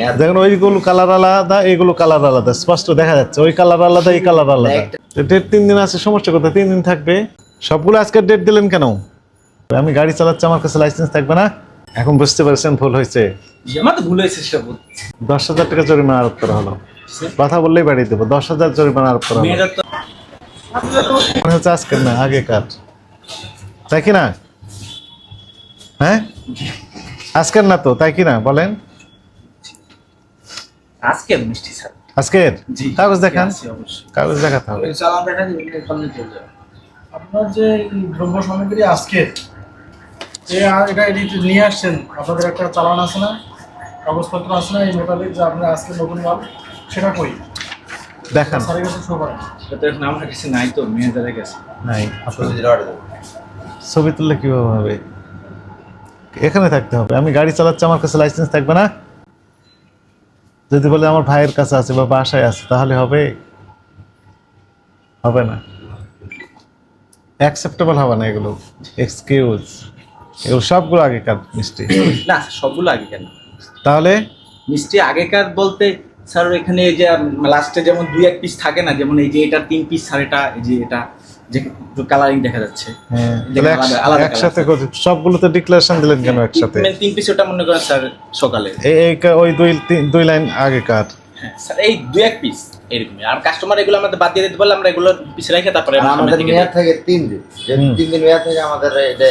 মেয়াদ দেখুন ওইগুলো কালার আলাদা এইগুলো কালার আলাদা। স্পষ্ট দেখা যাচ্ছে ওই কালার আলাদা এই কালার আলাদা। ডেট তিন দিন আছে সমস্যা কোথায়? তিন দিন থাকবে। সবগুলো আজকে ডেট দিলেন কেন? আমি গাড়ি চালাচ্ছি আমার কাছে লাইসেন্স থাকবে না? এখন বুঝতে পারছেন ভুল হয়েছে। বলতে দশ হাজার টাকা জরিমানা আরোপ করা হলো। কথা বললেই বাড়িয়ে দেবো দশ হাজার জরিমানা আরোপ করা হলো। আজকের না আগেকার। তাই কি না? হ্যাঁ? আজকের না তো তাই কি না? বলেন। আজকে মিষ্টি স্যার। আজকের? জি। কাগজ দেখান। অবশ্যই। কাগজ দেখাতে হবে। চালান দেখা দিবেন চলে যাবে। আপনার যে এই দ্রব্য সামগ্রী আজকে এ এটা এডিট নিয়ে আসছেন। আপনাদের একটা চালান আছে না? কাগজপত্র আছে না? এই মোতাবেক যে আপনি আজকে নতুন মাল সেটা কই? দেখান। স্যারের কাছে শো করেন। এটা তো এখন আমার কাছে নাই তো মেয়েদের কাছে নাই আপনার ছবি তুললে কীভাবে হবে? এখানে থাকতে হবে। আমি গাড়ি চালাচ্ছি আমার কাছে লাইসেন্স থাকবে না। যদি বলে আমার ভাইয়ের কাছে আছে বা বাসায় আছে তাহলে হবে হবে না। অ্যাকসেপ্টেবল হবে না এগুলো। এক্সকিউজ এগুলো সবগুলো আগেকার মিষ্টি। না সবগুলো আগেকার তাহলে? মিষ্টি আগেকার বলতে স্যার এখানে এই যে লাস্টে যেমন দুই এক পিস থাকে না যেমন এই যে এটা তিন পিস স্যার এটা এই যে এটা যে কালারিং দেখা যাচ্ছে। হ্যাঁ একসাথে করে- সবগুলোতে ডিক্লারেশন দিলেন কেন একসাথে? মানে তিন পিস ওটা মনে করেন স্যার সকালে। এই এই ওই দুই তিন- দুই লাইন আগেকার। হ্যাঁ স্যার এই দুই এক পিস এরকমই। আর কাস্টমার এগুলো আমাদের বাদ দিয়ে দিতে পারলে আমরা এগুলো পিস রেখে তারপরে আমাদের থেকে মেয়াদ থাকে তিন দিন। যে তিন দিন মেয়াদ থাকে আমাদের এটা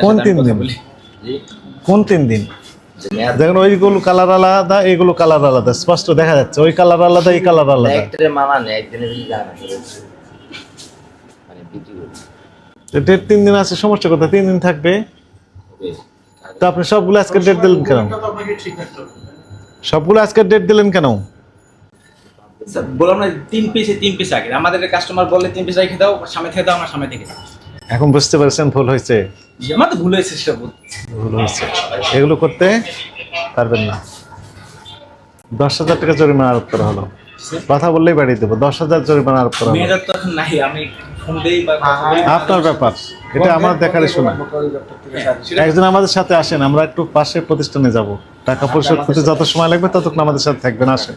কোন- তিন দিন? বলি। জি, কোন তিন দিন? দেখুন ওইগুলো কালার আলাদা এইগুলো কালার আলাদা। স্পষ্ট দেখা যাচ্ছে ওই কালার আলাদা এই কালার আলাদা। একটারে মানা নেই মানে বিক্রি করি ডেট তিন দিন আছে সমস্যা কোথায়? তিন দিন থাকবে। তো আপনি সবগুলো আজকে ডেট দিলেন কেন? সবগুলো আজকে ডেট দিলেন কেন? বললাম না তিন পিসে তিন পিস আগে। আমাদের কাস্টমার বললে তিন পিস রেখে দাও সামনে থেকে দাও আমার সামনে থেকে এখন বুঝতে পারছেন ভুল হয়েছে। আমার তো ভুল হয়েছে সেটা বলতে ভুল হয়েছে। এগুলো করতে পারবেন না। দশ হাজার টাকা জরিমানা আরোপ করা হলো। কথা বললেই বাড়িয়ে দেবো। দশ হাজার জরিমানা আরোপ করা হলো। আপনার ব্যাপার। এটা আমার দেখার শোনা। একজন আমাদের সাথে আসেন আমরা একটু পাশে প্রতিষ্ঠানে যাব। টাকা পরিশোধ করতে যত সময় লাগবে ততক্ষণ আমাদের সাথে থাকবেন আসেন।